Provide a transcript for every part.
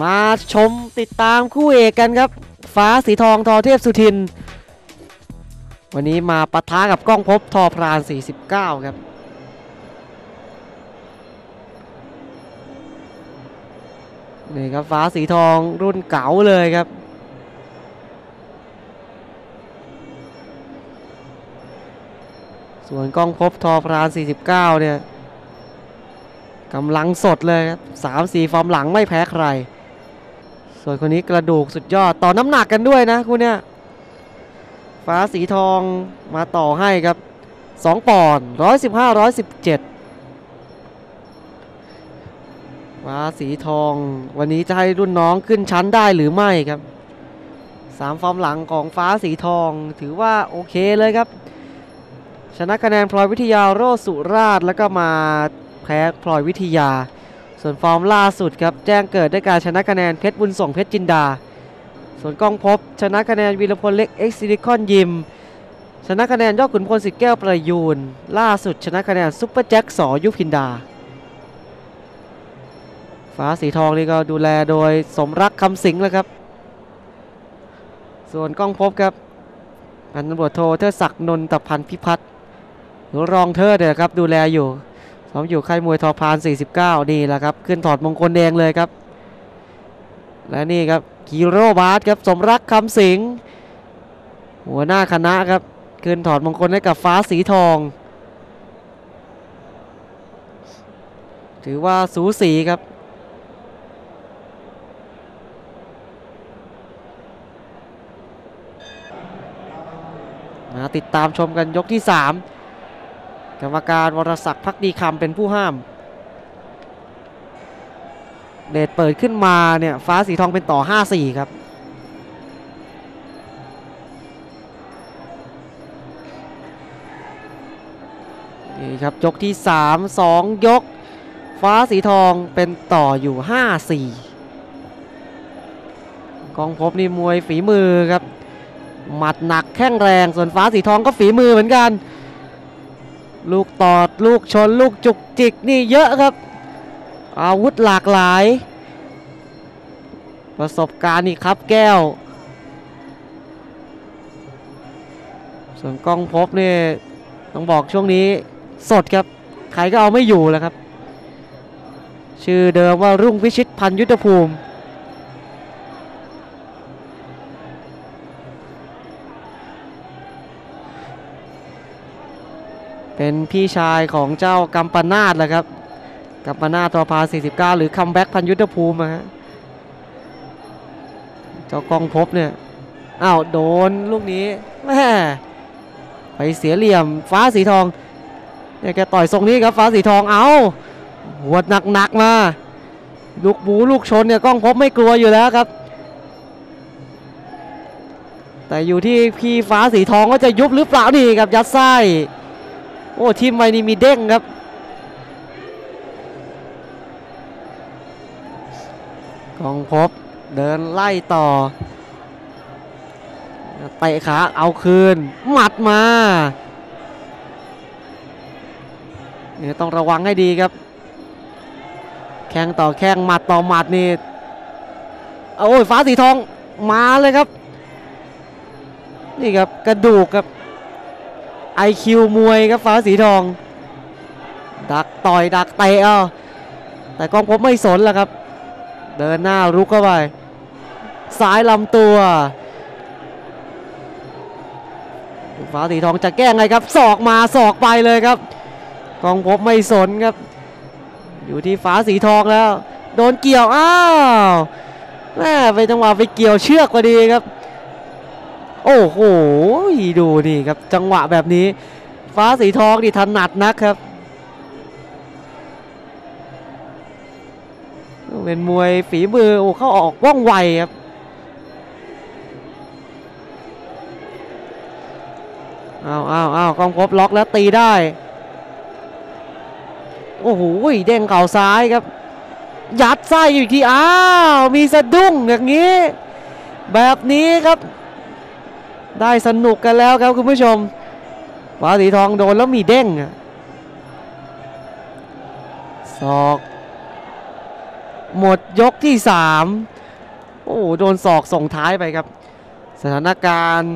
มาชมติดตามคู่เอกกันครับ ฟ้าสีทองทอเทพสุทิน วันนี้มาปะทะกับกล้องพบทอพราน 49 ครับนี่ครับฟ้าสีทองรุ่นเก๋าเลยครับ ส่วนกล้องพบทอพราน 49 เนี่ยกำลังสดเลยครับสามสี่ฟอร์มหลังไม่แพ้ใคร ส่วนคนนี้กระดูกสุดยอดต่อน้ำหนักกันด้วยนะคุณเนี่ยฟ้าสีทองมาต่อให้ครับ 2ปอนด์115 117 ฟ้าสีทองวันนี้จะให้รุ่นน้องขึ้นชั้นได้หรือไม่ครับสามฟอร์มหลังของฟ้าสีทองถือว่าโอเคเลยครับ ชนะคะแนนพลอยวิทยาโรสุราชแล้วก็มาแพ้พลอยวิทยา ส่วนฟอร์มล่าสุดครับแจ้งเกิดด้วยการชนะคะแนนเพชรบุญส่งเพชรจินดา ส่วนกองพบชนะคะแนนวีรพลเล็กเอ็กซิลิคอนยิมชนะคะแนนยอดขุนพลสิทธิ์แก้วประยูนล่าสุดชนะคะแนนซุปเปอร์แจ็คสอยุพินดา ฟ้าสีทองนี่ก็ดูแลโดยสมรักคำสิงห์แล้วครับ ส่วนกล้องพบครับพันตำรวจโทเทอศักดิ์นนทพันธพิพัฒน์หรือรองเทอเนี่ยครับดูแลอยู่ ซ้อมอยู่ค่ายมวยทอพาน 49 นี่แหละครับ ขึ้นถอดมงคลแดงเลยครับ และนี่ครับกีโรบาสครับสมรักคำสิงหัวหน้าคณะครับ ขึ้นถอดมงคลให้กับฟ้าสีทอง ถือว่าสูสีครับมาติดตามชมกันยกที่ 3 กรรมการวรศักดิ์พักดีคำเป็นผู้ห้าม เดทเปิดขึ้นมาเนี่ยฟ้าสีทองเป็นต่อ 5-4 ครับนี่ครับยกที่ 3 2 ยก ฟ้าสีทองเป็นต่ออยู่ 5-4 กองพบนี่มวยฝีมือครับ หมัดหนักแข้งแรงส่วนฟ้าสีทองก็ฝีมือเหมือนกัน ลูกตอดลูกชนลูกจุกจิกนี่เยอะครับ อาวุธหลากหลาย ประสบการณ์นี่ครับแก้ว ส่วนกล้องพบเนี่ยต้องบอกช่วงนี้สดครับ ใครก็เอาไม่อยู่แล้วครับ ชื่อเดิมว่ารุ่งวิชิตพันยุทธภูมิ เป็นพี่ชายของเจ้ากัมปนาตแหละครับ กัมปนาตทอพา 49 หรือคัมแบ็กพันยุทธภูมิฮะเจ้ากองพบเนี่ยอ้าวโดนลูกนี้แม่ไปเสียเหลี่ยมฟ้าสีทองเนี่ยแกต่อยทรงนี้ครับฟ้าสีทองเอาหัวหนักๆมาลูกบูลูกชนเนี่ยกล้องพบไม่กลัวอยู่แล้วครับ แต่อยู่ที่พี่ฟ้าสีทองก็จะยุบหรือเปล่านี่ครับยัดไส้ โอ้ทีมไวนี่มีเด้งครับกองพบเดินไล่ต่อเตะขาเอาคืน หมัดมาเนี่ยต้องระวังให้ดีครับ แข้งต่อแข้งหมัดต่อหมัดนี่โอ้ยฟ้าสีทองมาเลยครับ นี่ครับกระดูกครับ ไอคิวมวยครับฟ้าสีทอง ดักต่อยดักเตะเอาแต่กองพบไม่สนแล้วครับ เดินหน้ารุกเข้าไปซ้ายลำตัวฟ้าสีทองจะแก้ไงครับศอกมาศอกไปเลยครับ กองพบไม่สนครับ อยู่ที่ฟ้าสีทองแล้ว โดนเกี่ยวอ้าวแม่ไปจังหวะไปเกี่ยวเชือกพอดีครับ โอ้โหดูนี่ครับจังหวะแบบนี้ ฟ้าสีทองนี่ถนัดนักครับ เป็นมวยฝีมือโอ้เข้าออกว่องไวครับอ้าวอ้าวอ้าวกองพบล็อกแล้วตีได้ โอ้โหเด้งเข่าซ้ายครับ ยัดไส้อยู่ที่อ้าว มีสะดุ้งอย่างนี้ แบบนี้ครับ ได้สนุกกันแล้วครับคุณผู้ชมฟ้าสีทองโดนแล้วมีเด้งอะศอก หมดยกที่สามโอ้โหโดนศอกส่งท้ายไปครับ สถานการณ์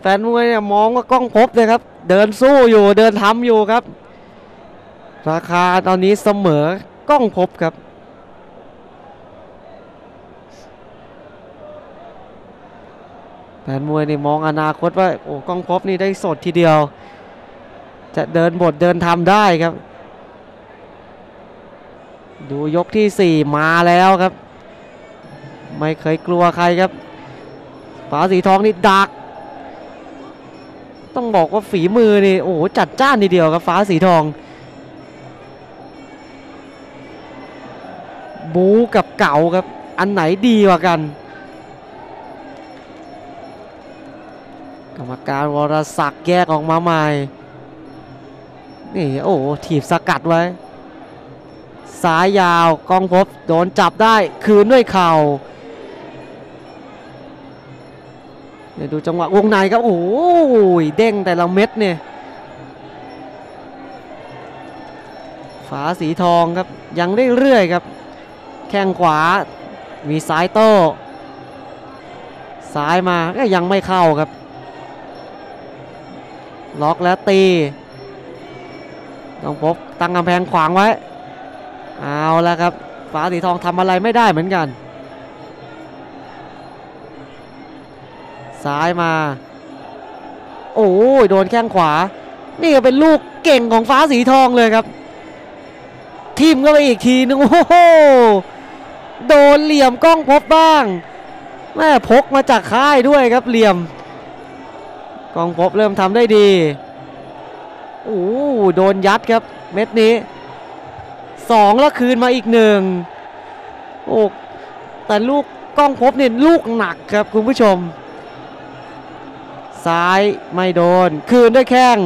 แฟนมวยเนี่ยมองว่ากล้องพบเลยครับ เดินสู้อยู่เดินทำอยู่ครับ ราคาตอนนี้เสมอกล้องพบครับ แฟนมวยนี่มองอนาคตว่าโอ้กล้องพบนี่ได้สดทีเดียว จะเดินบทเดินทำได้ครับ ดูยกที่ 4 มาแล้วครับ ไม่เคยกลัวใครครับฝาสีทองนี่ดัก ต้องบอกว่าฝีมือนี่โอ้โหจัดจ้านทีเดียวครับฟ้าสีทอง บูกับเก่าครับ อันไหนดีกว่ากัน รมการวรศักดิ์แยกออกมาใหม่ นี่โอ้โหถีบสกัดไว้ซ้ายยาวกองพบโดนจับได้คืนด้วยเข่าเนี่ยดูจังหวะวงในครับโอ้ยเด้งแต่ละเม็ดเนี่ยฝาสีทองครับยังเรื่อยๆครับ แข้งขวามีซ้ายโต้ซ้ายมาก็ยังไม่เข้าครับ ล็อกแล้วตีต้องพบตั้งกำแพงขวางไว้ เอาแล้วครับ ฟ้าสีทองทำอะไรไม่ได้เหมือนกันซ้ายมา โอ้ยโดนแข้งขวา นี่ก็เป็นลูกเก่งของฟ้าสีทองเลยครับทีมก็ไปอีกทีนึงโอ้โหโดนเหลี่ยมกล้องพบบ้างแม่พกมาจากค่ายด้วยครับเหลี่ยม กองพบเริ่มทำได้ดีโอ้โดนยัดครับเม็ดนี้สองแล้วคืนมาอีกหนึ่งโอ้แต่ลูกกล้องพบเนี่ยลูกหนักครับคุณผู้ชม ซ้ายไม่โดน คืนด้วยแข้ง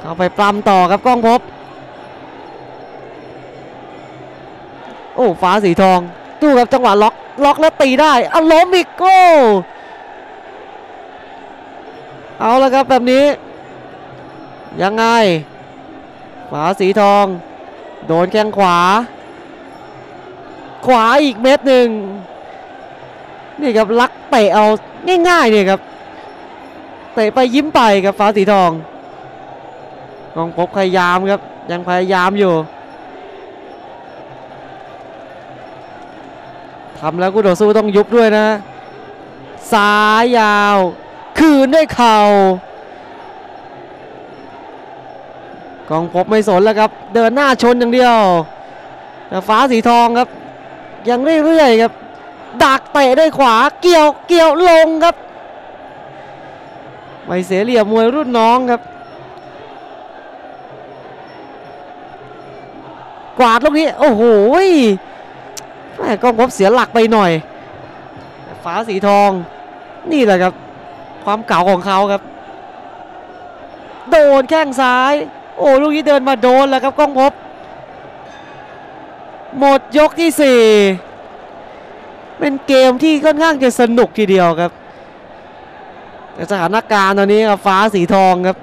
เข้าไปปล้ำต่อครับกล้องพบ โอ้ฟ้าสีทองตู้ครับจังหวะล็อกล็อกแล้วตีได้เอาล้มอีกโก้ เอาแล้วครับแบบนี้ ยังไงฝาสีทอง โดนแข้งขวา ขวาอีกเม็ดหนึ่งนี่ครับลักเตะเอาง่ายๆเนี่ยครับเตะไปยิ้มไปครับฟ้าสีทองกองพบพยายามครับ ยังพยายามอยู่ทำแล้วกูต่อสู้ต้องยุบด้วยนะซ้ายยาว คืนด้วยเข่ากองพบไม่สนแล้วครับ เดินหน้าชนอย่างเดียวแต่ฟ้าสีทองครับ ยังเรื่อยๆครับดักเตะด้วยขวาเกี่ยวเกี่ยวลงครับไม่เสียเหลี่ยมมวยรุ่นน้องครับ กวาดลูกนี้โอ้โหแม่กองพบเสียหลักไปหน่อย ฟ้าสีทองนี่แหละครับ ความเก่าของเขาครับ โดนแข้งซ้าย โอ้ลูกนี้เดินมาโดนแล้วครับก้องพบ หมดยกที่ 4 เป็นเกมที่ค่อนข้างจะสนุกทีเดียวครับแต่สถานการณ์ตอนนี้ครับฟ้าสีทองครับ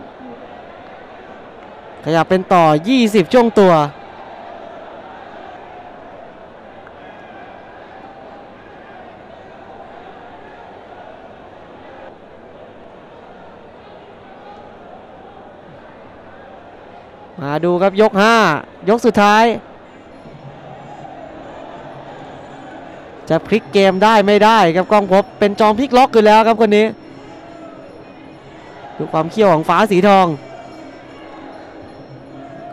ขยับเป็นต่อ 20 ช่วงตัว มาดูครับยก 5 ยกสุดท้าย จะพลิกเกมได้ไม่ได้ครับกล้องพบเป็นจอมพลิกล็อกอยู่แล้วครับคนนี้ ดูความเขี้ยวของฟ้าสีทอง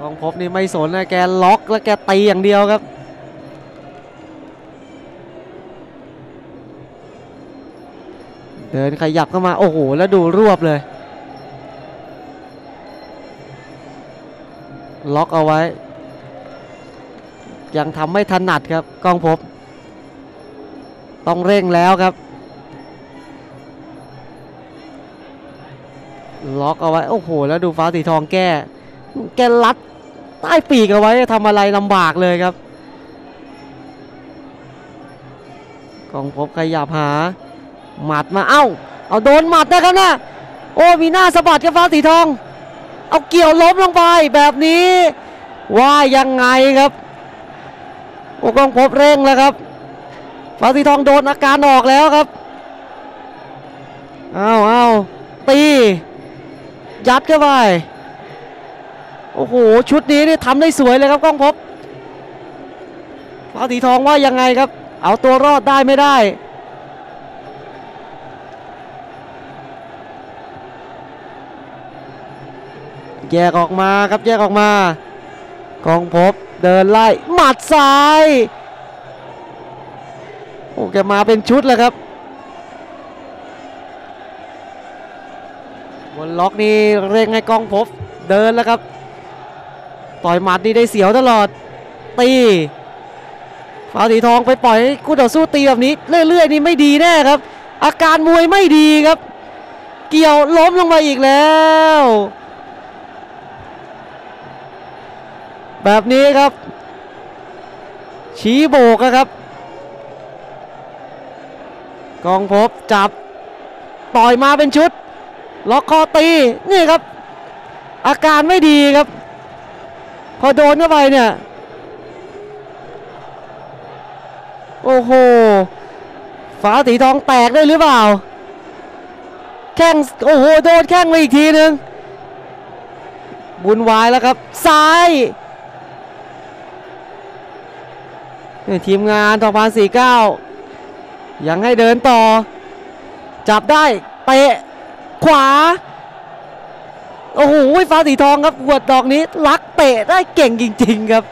กองพบนี่ไม่สนนะแกล็อกแล้วแกตีอย่างเดียวครับเดินขยับเข้ามา โอ้โห แล้วดูรวบเลย ล็อกเอาไว้ ยังทำไม่ถนัดครับกองพบ ต้องเร่งแล้วครับ ล็อกเอาไว้ โอ้โห แล้วดูฟ้าสีทองแก้ แกลัดใต้ปีกเอาไว้ทำอะไรลำบากเลยครับกองพบขยับหาหมัดมาเอ้า เอาโดนหมัดนะครับนะโอ้มีหน้าสะบัดกับฟ้าสีทอง เอาเกี่ยวล้มลงไปแบบนี้ ว่ายังไงครับโอ้กองพบเร่งแล้วครับฟ้าสีทองโดนอาการออกแล้วครับเอาเอาตียัดเข้าไปโอ้โหชุดนี้นี่ทำได้สวยเลยครับกล้องพบฟ้าสีทองว่ายังไงครับ เอาตัวรอดได้ไม่ได้ แยกออกมาครับแยกออกมากองพบเดินไล่หมัดซ้ายโอ้แกมาเป็นชุดแล้วครับบนล็อกนี่เร่งให้กองพบเดินแล้วครับ ต่อยหมัดนี่ได้เสียวตลอดตีฟ้าสีทองไปปล่อยให้คู่ต่อสู้ตีแบบนี้เรื่อยๆนี่ไม่ดีแน่ครับ อาการมวยไม่ดีครับ เกี่ยวล้มลงมาอีกแล้ว แบบนี้ครับ ชี้โบกครับ กองพบจับต่อยมาเป็นชุด ล็อกคอตีนี่ครับ อาการไม่ดีครับ พอโดนเข้าไปเนี่ย โอ้โหฟ้าสีทองแตกได้หรือเปล่า แข้งโอ้โห โดนแข้งมาอีกทีนึง บุญวายแล้วครับ ซ้าย นี่ทีมงานทองพานสี่เก้ายังให้เดินต่อ จับได้เตะขวา โอ้โหฟ้าสีทองครับหวดดอกนี้ลักเตะได้เก่งจริง ๆครับ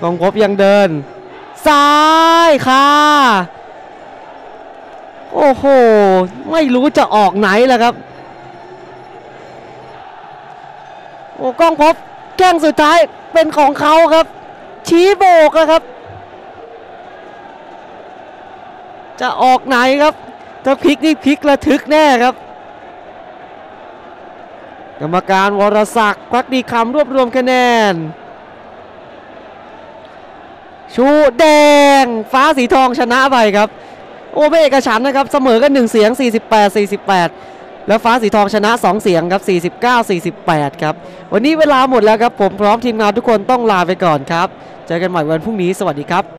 กองพบยังเดิน ซ้ายค่ะโอ้โห ไม่รู้จะออกไหนแล้วครับ โอ้กล้องพบแก้งสุดท้ายเป็นของเขาครับ ชี้โบกอะครับ จะออกไหนครับ ถ้าพลิกนี่พลิกระทึกแน่ครับ กรรมการวรศักดิ์พักดีคำรวบรวมคะแนน ชูแดง ฟ้าสีทองชนะไปครับ โอ้ไม่เอกฉันนะครับ เสมอกัน1เสียง 48 48 แล้วฟ้าสีทองชนะ 2 เสียงครับ 49 48 ครับ วันนี้เวลาหมดแล้วครับ ผมพร้อมทีมงานทุกคนต้องลาไปก่อนครับ เจอกันใหม่วันพรุ่งนี้ สวัสดีครับ